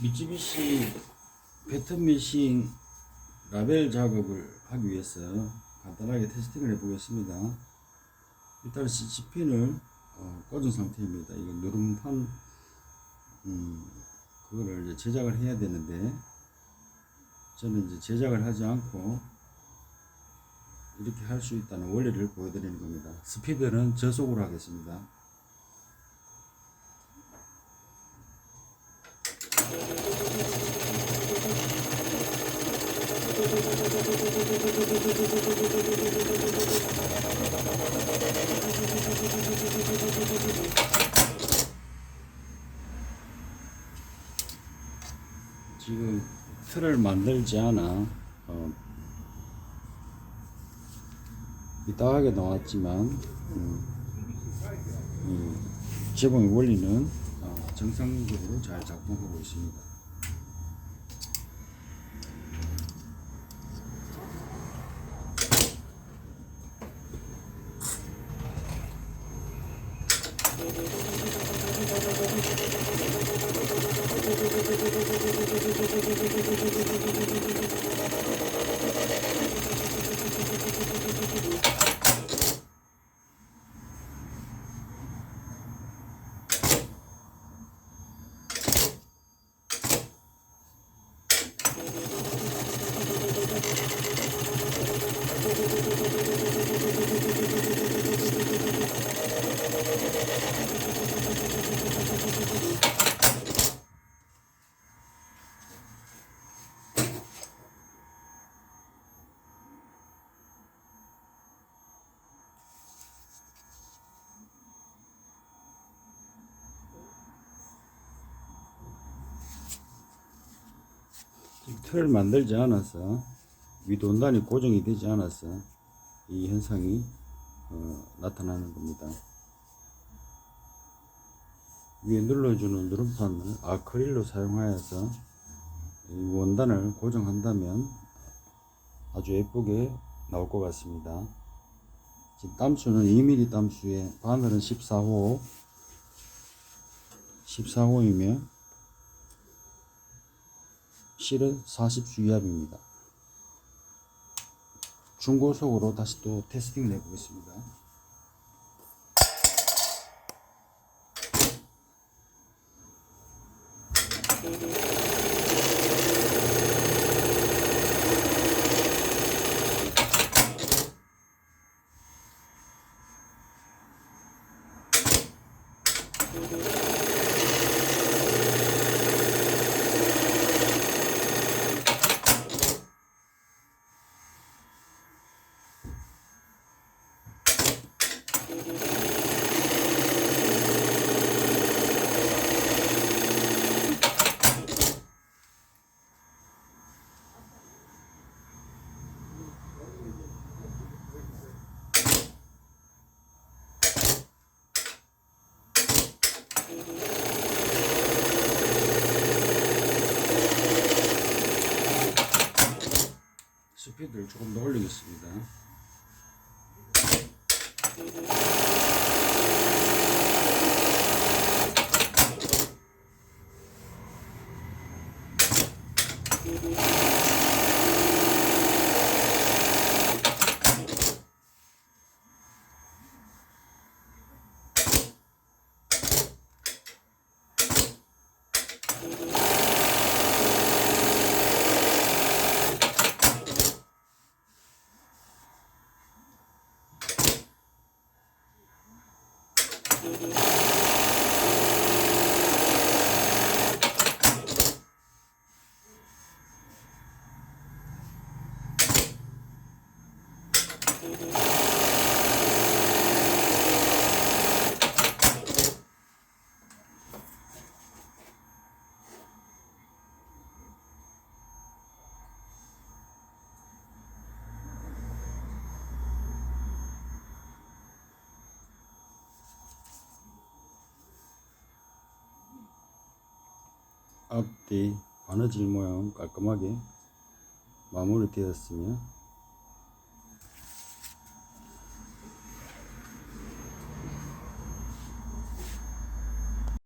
미쯔비시 패턴 메싱 라벨 작업을 하기 위해서 간단하게 테스팅을 해보겠습니다. 일단 CC핀을 어, 꽂은 상태입니다. 이거 누름판 음, 그거를 이제 제작을 해야 되는데 저는 이제 제작을 하지 않고 이렇게 할 수 있다는 원리를 보여드리는 겁니다. 스피드는 저속으로 하겠습니다. 지금 틀을 만들지 않아 어, 이따하게 나왔지만 음, 이 제공의 원리는 어, 정상적으로 잘 작동하고 있습니다. 지금 틀을 만들지 않아서 위도원단이 고정이 되지 않아서 이 현상이 어, 나타나는 겁니다. 위에 눌러주는 누름판을 아크릴로 사용하여서 이 원단을 고정한다면 아주 예쁘게 나올 것 같습니다. 지금 땀수는 2mm 땀수에 바늘은 14호 14호이며 실은 40주의압입니다. 중고속으로 다시 또 테스팅을 해보겠습니다. 스피드를 조금 더 올리겠습니다. 앞뒤 바느질 모양 깔끔하게 마무리 되었으며